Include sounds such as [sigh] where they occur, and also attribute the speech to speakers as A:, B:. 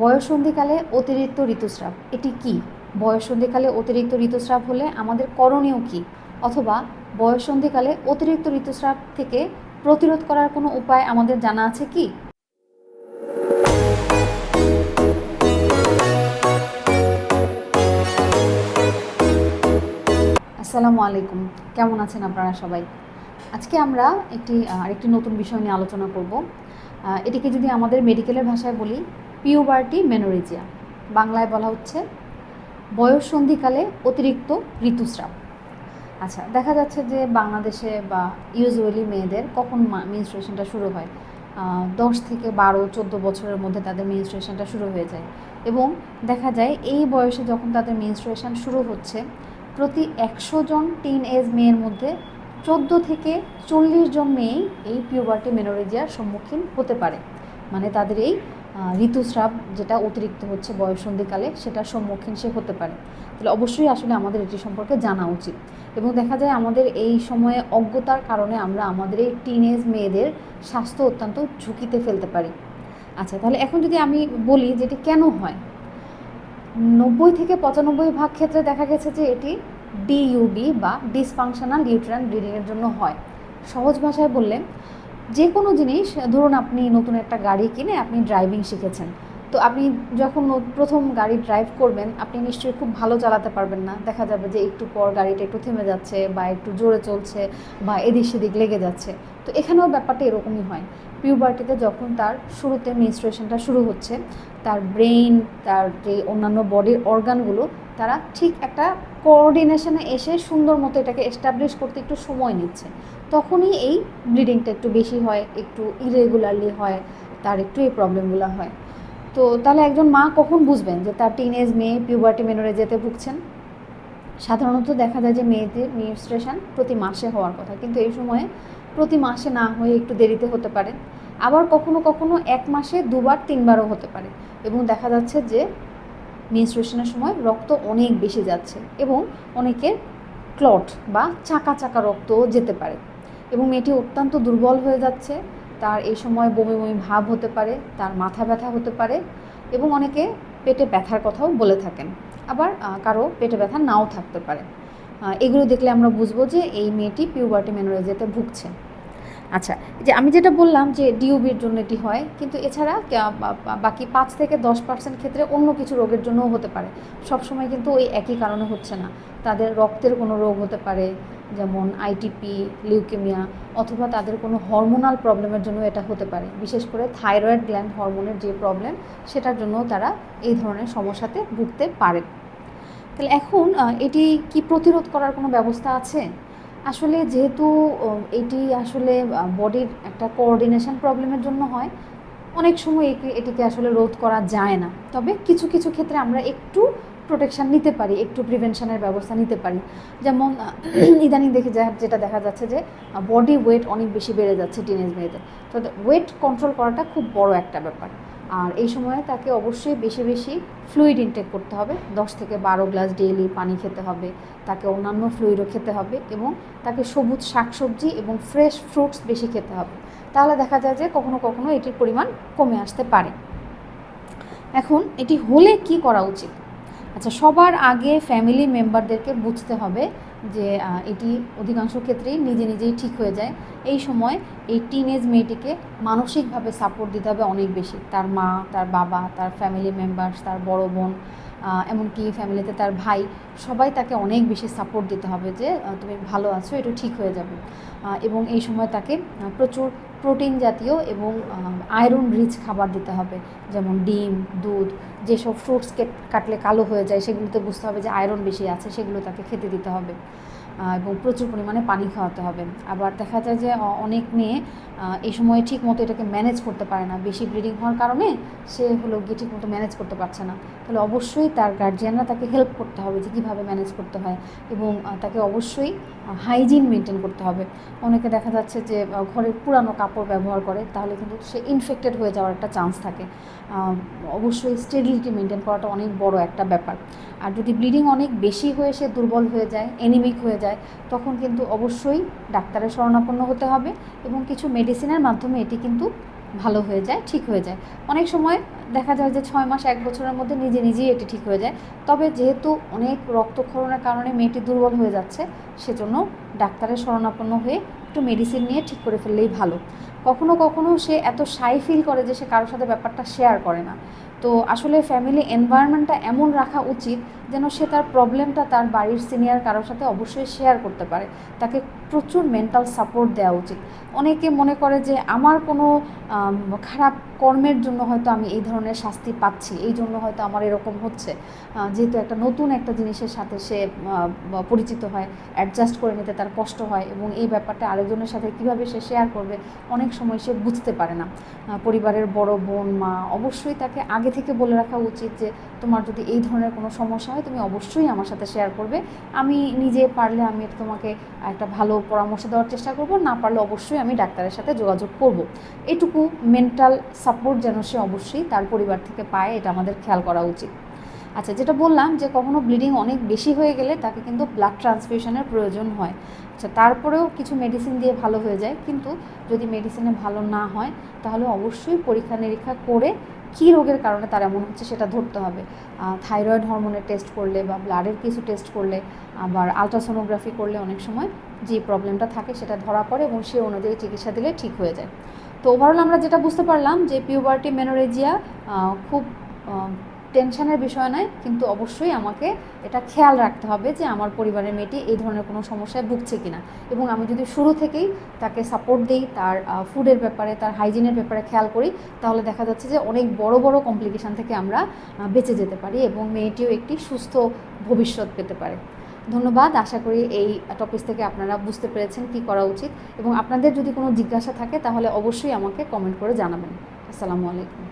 A: বয়ঃসন্ধিকালে অতিরিক্ত ঋতুস্রাব। এটি কি? বয়ঃসন্ধিকালে অতিরিক্ত ঋতুস্রাব হলে আমাদের করণীয় কি? অথবা বয়ঃসন্ধিকালে অতিরিক্ত ঋতুস্রাব থেকে প্রতিরোধ করার কোনো উপায় আমাদের জানা আছে কি? আসসালামু আলাইকুম। কেমন আছেন আপনারা সবাই? আজকে আমরা একটি আরেকটি নতুন বিষয় নিয়ে আলোচনা করব। এটিকে যদি আমাদের মেডিকেলের ভাষায় বলি পিউবার্টি মেনোরেজিয়া। বাংলায় বলা হচ্ছে বয়স সন্ধিকালে অতিরিক্ত ঋতুস্রাব। আচ্ছা দেখা যাচ্ছে যে বাংলাদেশে বা ইউজুয়ালি মেয়েদের কখন মেনস্ট্রুয়েশনটা শুরু হয়? দশ থেকে বারো, চোদ্দ বছরের মধ্যে তাদের মেনস্ট্রুয়েশনটা শুরু হয়ে যায়। এবং দেখা যায় এই বয়সে যখন তাদের মেনস্ট্রুয়েশন শুরু হচ্ছে, প্রতি একশো জন টিন এজ মেয়ের মধ্যে চোদ্দ থেকে চল্লিশ জন মেয়েই এই পিউবার্টি মেনোরেজিয়ার সম্মুখীন হতে পারে। মানে তাদের এই ঋতুস্রাব যেটা অতিরিক্ত হচ্ছে বয়ঃসন্ধিকালে সেটার সম্মুখীন সে হতে পারে। তাহলে অবশ্যই আসলে আমাদের এটি সম্পর্কে জানা উচিত। এবং দেখা যায় আমাদের এই সময়ে অজ্ঞতার কারণে আমরা আমাদের এই টিনেজ মেয়েদের স্বাস্থ্য অত্যন্ত ঝুঁকিতে ফেলতে পারি। আচ্ছা তাহলে এখন যদি আমি বলি যে এটি কেন হয়? নব্বই থেকে পঁচানব্বই ভাগ ক্ষেত্রে দেখা গেছে যে এটি ডিইউবি বা ডিসফাংশনাল ইউট্রান ব্লিডিংয়ের জন্য হয়। সহজ ভাষায় বললে যে কোনো জিনিস, ধরুন আপনি নতুন একটা গাড়ি কিনে আপনি ড্রাইভিং শিখেছেন। তো আপনি যখন প্রথম গাড়ি ড্রাইভ করবেন, আপনি নিশ্চয়ই খুব ভালো চালাতে পারবেন না। দেখা যাবে যে একটু পর গাড়িটা একটু থেমে যাচ্ছে বা একটু জোরে চলছে বা এদিক সেদিক লেগে যাচ্ছে। তো এখানেও ব্যাপারটা এরকমই হয়। পিউবার্টিতে যখন তার শুরুতে মেনস্ট্রুয়েশনটা শুরু হচ্ছে, তার ব্রেইন তার যে অন্যান্য বডির অর্গানগুলো তারা ঠিক একটা কোঅর্ডিনেশনে এসে সুন্দর মতো এটাকে এস্টাবলিশ করতে একটু সময় নিচ্ছে। তখনই এই ব্লিডিংটা একটু বেশি হয়, একটু ইরেগুলারলি হয়, তার একটু এই প্রবলেমগুলো হয়। তো তাহলে একজন মা কখন বুঝবেন যে তার টিনেজ মেয়ে পিউবার্টি মেনোরে যেতে ভুগছেন? সাধারণত দেখা যায় যে মেয়েদের মেনস্ট্রেশন প্রতি মাসে হওয়ার কথা, কিন্তু এই সময়ে প্রতি মাসে না হয়ে একটু দেরিতে হতে পারে। আবার কখনো কখনো এক মাসে দুবার, তিনবারও হতে পারে। এবং দেখা যাচ্ছে যে মেনস্ট্রুয়েশনের সময় রক্ত অনেক বেশি যাচ্ছে এবং অনেকের ক্লট বা চাকা চাকা রক্তও যেতে পারে। এবং মেয়েটি অত্যন্ত দুর্বল হয়ে যাচ্ছে। তার এই সময় বমি বমি ভাব হতে পারে, তার মাথা ব্যথা হতে পারে এবং অনেকে পেটে ব্যথার কথাও বলে থাকেন। আবার কারও পেটে ব্যথা নাও থাকতে পারে। এগুলো দেখলে আমরা বুঝব যে এই মেয়েটি পিউবার্টি মেনোরেজিয়াতে ভুগছে। আচ্ছা যে আমি যেটা বললাম যে ডিউবির জন্য এটি হয়, কিন্তু এছাড়া বাকি পাঁচ থেকে দশ পার্সেন্ট ক্ষেত্রে অন্য কিছু রোগের জন্যও হতে পারে। সবসময় কিন্তু ওই একই কারণে হচ্ছে না। তাদের রক্তের কোনো রোগ হতে পারে যেমন আইটিপি লিউকেমিয়া অথবা তাদের কোনো হরমোনাল প্রবলেমের জন্য এটা হতে পারে। বিশেষ করে থাইরয়েড গ্ল্যান্ড হরমোনের যে প্রবলেম সেটার জন্য তারা এই ধরনের সমস্যাতে ভুগতে পারে। তাহলে এখন এটি কি প্রতিরোধ করার কোনো ব্যবস্থা আছে? আসলে যেহেতু এটি আসলে বডির একটা কোঅর্ডিনেশন প্রবলেমের জন্য হয়, অনেক সময় এটিকে আসলে রোধ করা যায় না। তবে কিছু কিছু ক্ষেত্রে আমরা একটু প্রোটেকশন নিতে পারি, একটু প্রিভেনশনের ব্যবস্থা নিতে পারি। যেমন [clears throat] ইদানিং দেখে যা- যেটা দেখা যাচ্ছে যে বডি ওয়েট অনেক বেশি বেড়ে যাচ্ছে টিনেজ মেয়েদের। তো ওয়েট কন্ট্রোল করাটা খুব বড় একটা ব্যাপার। আর এই সময়ে তাকে অবশ্যই বেশি বেশি ফ্লুইড ইনটেক করতে হবে। দশ থেকে বারো গ্লাস ডেইলি পানি খেতে হবে, তাকে অন্যান্য ফ্লুইডও খেতে হবে এবং তাকে সবুজ শাকসবজি এবং ফ্রেশ ফ্রুটস বেশি খেতে হবে। তাহলে দেখা যায় যে, কখনো কখনো এটির পরিমাণ কমে আসতে পারে। এখন এটি হলে কি করা উচিত? আচ্ছা সবার আগে ফ্যামিলি মেম্বারদেরকে বুঝতে হবে যে এটি অধিকাংশ ক্ষেত্রেই নিজে নিজেই ঠিক হয়ে যায়। এই সময় এই টিনেজ মেয়েটিকে মানসিকভাবে সাপোর্ট দিতে হবে অনেক বেশি। তার মা, তার বাবা, তার ফ্যামিলি মেম্বার্স তার বড় বোন। এমনকি ফ্যামিলিতে তার ভাই, সবাই তাকে অনেক বেশি সাপোর্ট দিতে হবে যে তুমি ভালো আছো, এটা ঠিক হয়ে যাবে। এবং এই সময় তাকে প্রচুর প্রোটিন জাতীয় এবং আয়রন রিচ খাবার দিতে হবে। যেমন ডিম, দুধ, যেসব ফ্রুটস কাটলে কালো হয়ে যায়, সেগুলোতে বুঝতে হবে যে আয়রন বেশি আছে, সেগুলো তাকে খেতে দিতে হবে। এবং প্রচুর পরিমাণে পানি খাওয়াতে হবে। আবার দেখা যায় যে অনেক মেয়ে এই সময় ঠিক মতো এটাকে ম্যানেজ করতে পারে না। বেশি ব্লিডিং হওয়ার কারণে সে হলো গিয়ে ঠিক মতো ম্যানেজ করতে পারছে না। তাহলে অবশ্যই তার গার্জিয়ানরা তাকে হেল্প করতে হবে যে, কীভাবে ম্যানেজ করতে হয় এবং তাকে অবশ্যই হাইজিন মেনটেন করতে হবে। অনেকে দেখা যাচ্ছে যে ঘরের পুরানো কাপড় ব্যবহার করে, তাহলে কিন্তু সে ইনফেক্টেড হয়ে যাওয়ার একটা চান্স থাকে। অবশ্যই স্টেডিলিটি মেনটেন করাটা অনেক বড় একটা ব্যাপার। আর যদি ব্লিডিং অনেক বেশি হয়ে সে দুর্বল হয়ে যায় এনিমিক হয়ে যায়, তখন কিন্তু অবশ্যই ডাক্তারের শরণাপন্ন হতে হবে এবং কিছু মেডিসিনের মাধ্যমে এটি কিন্তু ভালো হয়ে যায়, ঠিক হয়ে যায়। অনেক সময় দেখা যায় যে ছয় মাস, এক বছরের মধ্যে নিজে নিজেই এটি ঠিক হয়ে যায়। তবে যেহেতু অনেক রক্তক্ষরণের কারণে মেয়েটি দুর্বল হয়ে যাচ্ছে, সেজন্য ডাক্তারের শরণাপন্ন হয়ে একটু মেডিসিন নিয়ে ঠিক করে ফেললেই ভালো। কখনো কখনো সে এত সাই ফিল করে যে সে কারোর সাথে ব্যাপারটা শেয়ার করে না। তো আসলে ফ্যামিলি এনভায়রনমেন্টটা এমন রাখা উচিত যেন সে তার প্রবলেমটা তার বাড়ির সিনিয়র কারোর সাথে অবশ্যই শেয়ার করতে পারে। তাকে প্রচুর মেন্টাল সাপোর্ট দেওয়া উচিত। অনেকে মনে করে যে আমার কোনো খারাপ কর্মের জন্য হয়তো আমি এই ধরনের শাস্তি পাচ্ছি, এই জন্য হয়তো আমার এরকম হচ্ছে। যেহেতু একটা নতুন একটা জিনিসের সাথে সে পরিচিত হয় অ্যাডজাস্ট করে নিতে তার কষ্ট হয় এবং এই ব্যাপারটা আরেকজনের সাথে কীভাবে সে শেয়ার করবে, অনেক সময় সে বুঝতে পারে না। পরিবারের বড় বোন, মা, অবশ্যই তাকে আগে থেকে বলে রাখা উচিত যে তোমার যদি এই ধরনের কোনো সমস্যা হয়, তুমি অবশ্যই আমার সাথে শেয়ার করবে। আমি নিজে পারলে আমি তোমাকে একটা ভালো পরামর্শ দেওয়ার চেষ্টা করব, না পারলে অবশ্যই আমি ডাক্তারের সাথে যোগাযোগ করব। এটুকু মেন্টাল সাপোর্ট যেন সে অবশ্যই তার পরিবার থেকে পায়, এটা আমাদের খেয়াল করা উচিত। আচ্ছা যেটা বললাম যে কখনো ব্লিডিং অনেক বেশি হয়ে গেলে তাকে কিন্তু ব্লাড ট্রান্সফিউশনের প্রয়োজন হয়। আচ্ছা তারপরেও কিছু মেডিসিন দিয়ে ভালো হয়ে যায়। কিন্তু যদি মেডিসিনে ভালো না হয়, তাহলে অবশ্যই পরীক্ষা নিরীক্ষা করে কী রোগের কারণে তার এমন হচ্ছে সেটা ধরতে হবে। থাইরয়েড হরমোনের টেস্ট করলে বা ব্লাডের কিছু টেস্ট করলে, আবার আলট্রাসোনোগ্রাফি করলে অনেক সময় যে প্রবলেমটা থাকে সেটা ধরা পড়ে এবং সে অনুযায়ী চিকিৎসা দিলে ঠিক হয়ে যায়। তো ওভারঅল আমরা যেটা বুঝতে পারলাম যে পিউবার্টি মেনোরেজিয়া খুব টেনশনের বিষয় নয়, কিন্তু অবশ্যই আমাকে এটা খেয়াল রাখতে হবে যে আমার পরিবারের মেয়েটি এই ধরনের কোনো সমস্যায় ভুগছে কিনা। এবং আমি যদি শুরু থেকেই তাকে সাপোর্ট দিই, তার ফুডের ব্যাপারে, তার হাইজিনের ব্যাপারে খেয়াল করি, তাহলে দেখা যাচ্ছে যে অনেক বড় বড় কমপ্লিকেশান থেকে আমরা বেঁচে যেতে পারি এবং মেয়েটিও একটি সুস্থ ভবিষ্যৎ পেতে পারে। ধন্যবাদ। আশা করি এই টপিক থেকে আপনারা বুঝতে পেরেছেন কি করা উচিত। এবং আপনাদের যদি কোনো জিজ্ঞাসা থাকে, তাহলে অবশ্যই আমাকে কমেন্ট করে জানাবেন। আসসালামু আলাইকুম।